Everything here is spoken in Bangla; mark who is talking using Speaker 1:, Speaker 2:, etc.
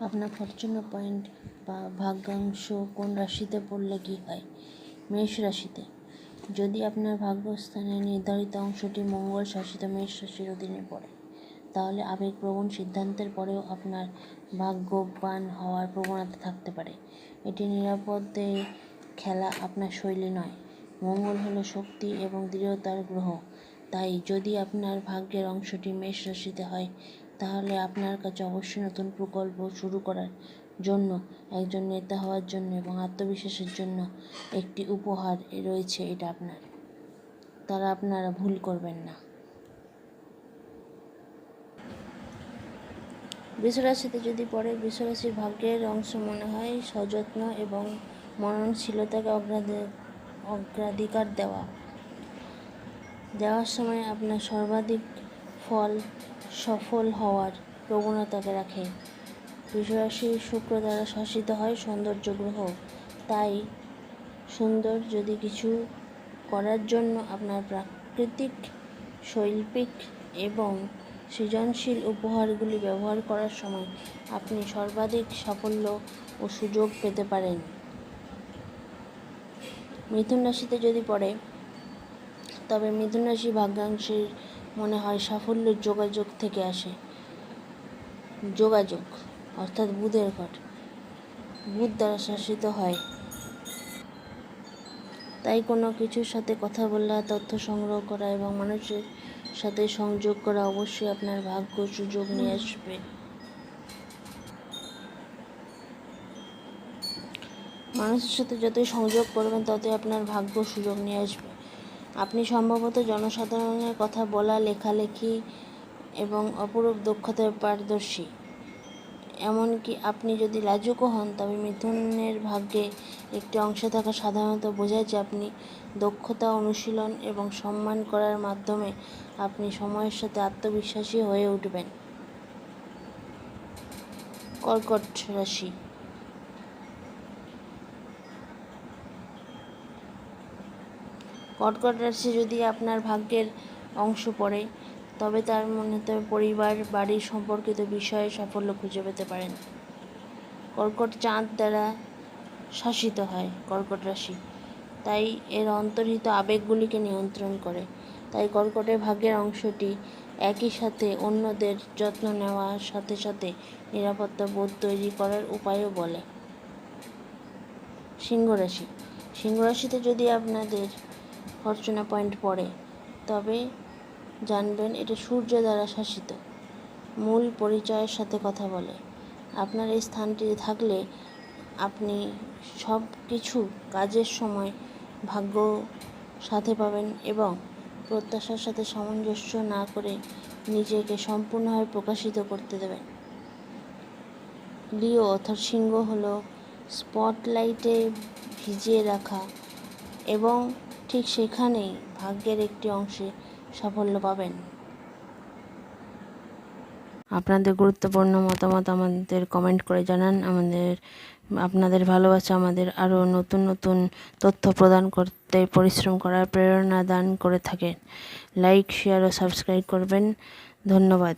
Speaker 1: আপনার ফরচুনার পয়েন্ট বা ভাগ্যাংশ কোন রাশিতে পড়লে কী হয়? মেষ রাশিতে। যদি আপনার ভাগ্যস্থানের নির্ধারিত অংশটি মঙ্গল শাসিত মেষ রাশির অধীনে পড়ে, তাহলে আবেগপ্রবণ সিদ্ধান্তের পরেও আপনার ভাগ্যবান হওয়ার প্রবণতা থাকতে পারে। এটি নিরাপদে খেলা আপনার শৈলী নয়। মঙ্গল হলো শক্তি এবং দৃঢ়তার গ্রহ। তাই যদি আপনার ভাগ্যের অংশটি মেষ রাশিতে হয় তাহলে আপনার কাছে অবশ্যই নতুন প্রকল্প শুরু করার জন্য, একজন নেতা হওয়ার জন্য এবং আত্মবিশ্বাসের জন্য একটি উপহার রয়েছে এটা আপনার। তারা আপনারা ভুল করবেন না। বৃষরাশিতে যদি পড়ে বৃষরাশির ভাগ্যের অংশ মনে হয় সযত্ন এবং মননশীলতাকে অগ্রাধি- অগ্রাধিকার দেওয়া। দেওয়ার সময় আপনার সর্বাধিক ফল সফল হওয়ার প্রবণতাকে রাখে। বৃষরাশি শুক্র দ্বারা শাসিত হয় সৌন্দর্য গ্রহ। তাই সুন্দর যদি কিছু করার জন্য আপনার প্রাকৃতিক, শৈল্পিক এবং সৃজনশীল উপহারগুলি ব্যবহার করার সময় আপনি সর্বাধিক সাফল্য ও সুযোগ পেতে পারেন। মিথুন রাশিতে যদি পড়ে, তবে মিথুন রাশি ভাগ্যাংশের মনে হয় সাফল্যের যোগাযোগ থেকে আসে। যোগাযোগ, অর্থাৎ বুধের ঘর বুধ দ্বারা শাসিত হয়। তাই কোনো কিছুর সাথে কথা বলা, তথ্য সংগ্রহ করা এবং মানুষের সাথে সংযোগ করা অবশ্যই আপনার ভাগ্য সুযোগ নিয়ে আসবে। মানুষের সাথে যতই সংযোগ করবেন, ততই আপনার ভাগ্য সুযোগ নিয়ে আসবে। আপনি সম্ভবত জনসাধারণের কথা বলা, লেখালেখি এবং অপরূপ দক্ষতায় পারদর্শী। এমনকি আপনি যদি লাজুকও হন, তবে মিথুনের ভাগ্যে একটি অংশ থাকা সাধারণত বোঝায় যে আপনি দক্ষতা, অনুশীলন এবং সম্মান করার মাধ্যমে আপনি সময়ের সাথে আত্মবিশ্বাসী হয়ে উঠবেন। কর্কট রাশি কর্কট রাশি যদি আপনার ভাগ্যের অংশ পড়ে, তবে তার মনে পরিবার বাড়ির সম্পর্কিত বিষয়ে সাফল্য খুঁজে পেতে পারেন। কর্কট চাঁদ দ্বারা শাসিত হয় কর্কট রাশি। তাই এর অন্তর্হিত আবেগগুলিকে নিয়ন্ত্রণ করে। তাই কর্কটের ভাগ্যের অংশটি একই সাথে অন্যদের যত্ন নেওয়ার সাথে সাথে নিরাপত্তা বোধ তৈরি করার উপায়ও বলে। সিংহ রাশি। সিংহ রাশিতে যদি আপনাদের ফরচুনা পয়েন্ট পড়ে। তবে জানবেন, এটা সূর্য দ্বারা শাসিত। মূল পরিচয়ের সাথে কথা বলে। আপনার এই স্থানটি থাকলে আপনি সব কিছু কাজের সময় ভাগ্য সাথে পাবেন এবং প্রত্যাশার সাথে সামঞ্জস্য না করে নিজেকে সম্পূর্ণভাবে প্রকাশিত করতে দেবেন। লিও অর্থাৎ সিংহ হলো স্পটলাইটে ভিজিয়ে রাখা এবং ঠিক সেখানেই ভাগ্যের একটি অংশে সাফল্য পাবেন। আপনাদের গুরুত্বপূর্ণ মতামত আমাদের কমেন্ট করে জানান। আমাদের, আপনাদের ভালোবাসা আমাদের আরও নতুন নতুন তথ্য প্রদান করতে, পরিশ্রম করার প্রেরণা দান করে থাকেন। লাইক, শেয়ার ও সাবস্ক্রাইব করবেন। ধন্যবাদ।